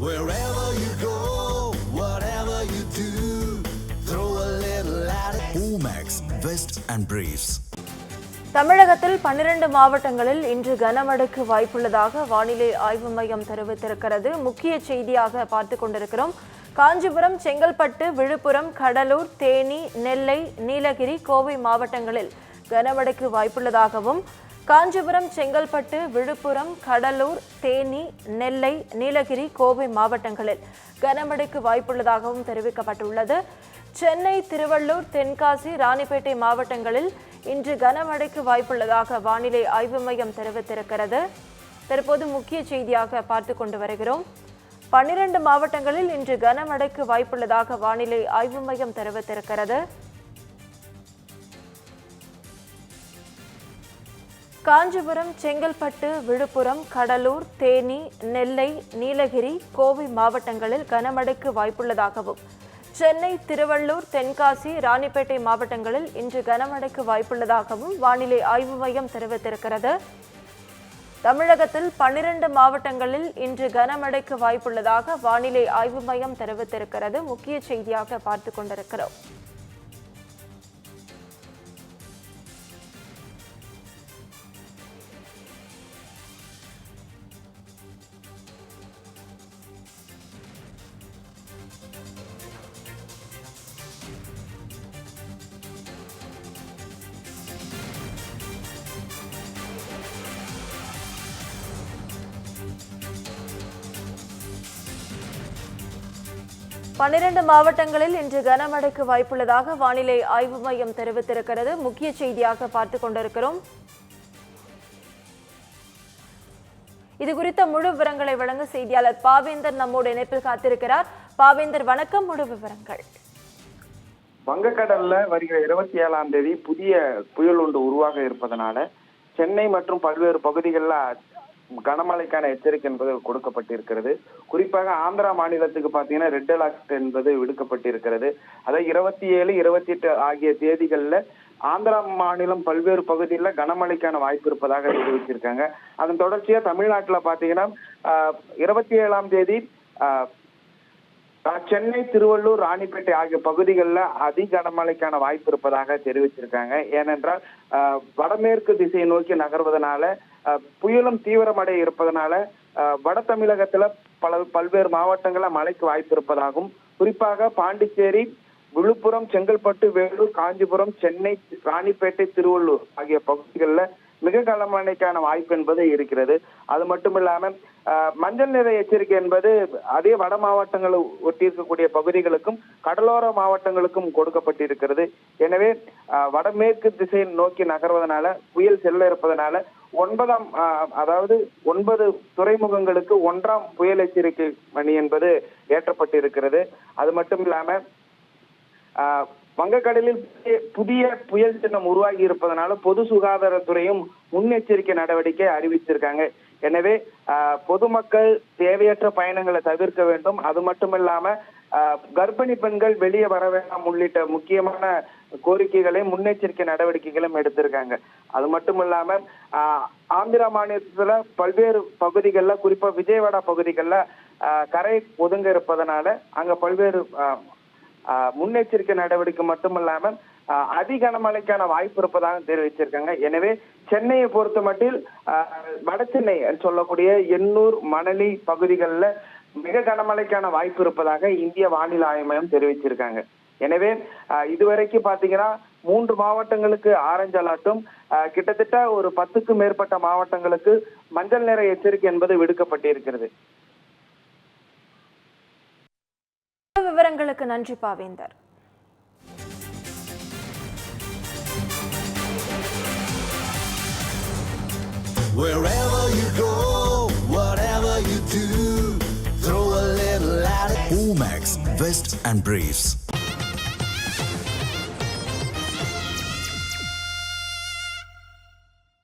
Wherever you go, whatever you do, throw a little at it. Omax, Vest and Briefs. தமிழகத்தில் பன்னிரண்டு மாவட்டங்களில் இன்று கனமழைக்கு வாய்ப்புள்ளதாக வானிலை ஆய்வு மையம் தெரிவித்திருக்கிறது முக்கிய செய்தியாக பார்த்து கொண்டிருக்கிறோம் காஞ்சிபுரம் செங்கல்பட்டு விழுப்புரம் கடலூர் தேனி நெல்லை நீலகிரி கோவை மாவட்டங்களில் கனமழைக்கு வாய்ப்புள்ளதாகவும் காஞ்சிபுரம் செங்கல்பட்டு விழுப்புரம் கடலூர் தேனி நெல்லை நீலகிரி கோவை மாவட்டங்களில் கனமழைக்கு வாய்ப்புள்ளதாகவும் தெரிவிக்கப்பட்டுள்ளது. சென்னை திருவள்ளூர் தென்காசி ராணிப்பேட்டை மாவட்டங்களில் இன்று கனமழைக்கு வாய்ப்புள்ளதாக வானிலை ஆய்வு மையம் தெரிவித்திருக்கிறது. தற்போது முக்கிய செய்தியாக பார்த்து கொண்டு வருகிறோம். பன்னிரண்டு மாவட்டங்களில் இன்று கனமழைக்கு வாய்ப்புள்ளதாக வானிலை ஆய்வு மையம் தெரிவித்திருக்கிறது. காஞ்சிபுரம் செங்கல்பட்டு விழுப்புரம் கடலூர் தேனி நெல்லை நீலகிரி கோவை மாவட்டங்களில் கனமழைக்கு வாய்ப்புள்ளதாகவும் சென்னை திருவள்ளூர் தென்காசி ராணிப்பேட்டை மாவட்டங்களில் இன்று கனமழைக்கு வாய்ப்புள்ளதாகவும் வானிலை ஆய்வு மையம் தெரிவித்திருக்கிறது. தமிழகத்தில் பன்னிரண்டு மாவட்டங்களில் இன்று கனமழைக்கு வாய்ப்புள்ளதாக வானிலை ஆய்வு மையம் தெரிவித்திருக்கிறது. முக்கிய செய்தியாக பார்த்து கொண்டிருக்கிறோம். பன்னிரண்டு மாவட்டங்களில் இன்று கனமழைக்கு வாய்ப்புள்ளதாக வானிலை ஆய்வு மையம் தெரிவித்திருக்கிறது. முக்கிய செய்தியாக பார்த்து கொண்டிருக்கிறோம். இது குறித்த முழு விவரங்களை வழங்க செய்தியாளர் பாவேந்தர் நம்மோடு இணைப்பில் காத்திருக்கிறார். பாவேந்தர் வணக்கம். முழு விவரங்கள். வங்கக்கடல்ல வருகிற இருபத்தி ஏழாம் தேதி புதிய புயல் ஒன்று உருவாக இருப்பதனால சென்னை மற்றும் பல்வேறு பகுதிகளில் கனமழைக்கான எச்சரிக்கை என்பது கொடுக்கப்பட்டிருக்கிறது. குறிப்பாக ஆந்திரா மாநிலத்துக்கு பார்த்தீங்கன்னா ரெட் அலர்ட் என்பது விடுக்கப்பட்டிருக்கிறது. அதாவது இருபத்தி ஏழு இருபத்தி எட்டு ஆகிய தேதிகளில் ஆந்திரா மாநிலம் பல்வேறு பகுதிகளில் கனமழைக்கான வாய்ப்பு இருப்பதாக தெரிவிச்சிருக்காங்க. அதன் தொடர்ச்சியாக தமிழ்நாட்டில் பார்த்தீங்கன்னா இருபத்தி ஏழாம் தேதி சென்னை திருவள்ளூர் ராணிப்பேட்டை ஆகிய பகுதிகளில் அதி கனமழைக்கான வாய்ப்பு இருப்பதாக தெரிவிச்சிருக்காங்க. ஏனென்றால் வடமேற்கு திசையை நோக்கி நகர்வதனால புயலும் தீவிரமடைய இருப்பதனால வட தமிழகத்துல பல பல்வேறு மாவட்டங்கள்ல மழைக்கு வாய்ப்பு இருப்பதாகவும் குறிப்பாக பாண்டிச்சேரி விழுப்புரம் செங்கல்பட்டு வேலூர் காஞ்சிபுரம் சென்னை ராணிப்பேட்டை திருவள்ளூர் ஆகிய பகுதிகளில் மிக கனமழைக்கான வாய்ப்பு என்பது இருக்கிறது. அது மட்டும் இல்லாம மஞ்சள் நிற எச்சரிக்கை என்பது அதே வட மாவட்டங்களை ஒட்டி இருக்கக்கூடிய பகுதிகளுக்கும் கடலோர மாவட்டங்களுக்கும் கொடுக்கப்பட்டிருக்கிறது. எனவே வடமேற்கு திசையை நோக்கி நகர்வதனால புயல் செல்ல இருப்பதனால ஒன்பதாம் ஆஹ், அதாவது ஒன்பது துறைமுகங்களுக்கு ஒன்றாம் புயல் எச்சரிக்கை மணி என்பது ஏற்றப்பட்டிருக்கிறது. அது மட்டும் இல்லாம ஆஹ் வங்கக்கடலில் புதிய- புதிய புயல் சின்னம் உருவாகி இருப்பதனால பொது சுகாதாரத்துறையும் முன்னெச்சரிக்கை நடவடிக்கை அறிவிச்சிருக்காங்க. எனவே பொதுமக்கள் தேவையற்ற பயணங்களை தவிர்க்க வேண்டும். அது மட்டும் இல்லாம ஆஹ் கர்ப்பிணி பெண்கள் வெளியே வர வேண்டாம் உள்ளிட்ட முக்கியமான கோரிக்கைகளையும் முன்னெச்சரிக்கை நடவடிக்கைகளும் எடுத்திருக்காங்க. அது மட்டும் இல்லாம ஆந்திரா மாநிலத்துல பல்வேறு பகுதிகளில் குறிப்பா விஜயவாடா பகுதிகளில் கரை ஒதுங்க இருப்பதனால அங்க பல்வேறு ஆஹ் ஆஹ் முன்னெச்சரிக்கை நடவடிக்கை மட்டுமல்லாம அதி கனமழைக்கான வாய்ப்பு இருப்பதாக தெரிவிச்சிருக்காங்க. எனவே சென்னையை பொறுத்த மட்டில் ஆஹ் வட சென்னை சொல்லக்கூடிய எண்ணூர் மணலி பகுதிகளில் மிக கனமழைக்கான வாய்ப்பு இருப்பதாக இந்திய வானிலை ஆய்வு மையம் தெரிவிச்சிருக்காங்க. எனவே இதுவரைக்கும் பாத்தீங்கன்னா மூன்று மாவட்டங்களுக்கு ஆரஞ்சு அலர்ட்டும் கிட்டத்தட்ட ஒரு பத்துக்கும் மேற்பட்ட மாவட்டங்களுக்கு மஞ்சள் நிற எச்சரிக்கை என்பது விடுக்கப்பட்டிருக்கிறது விவரங்களுக்கு நன்றி பாவேந்தர் Wherever you go, whatever you do, throw a little at it. Omax, Vest and Briefs.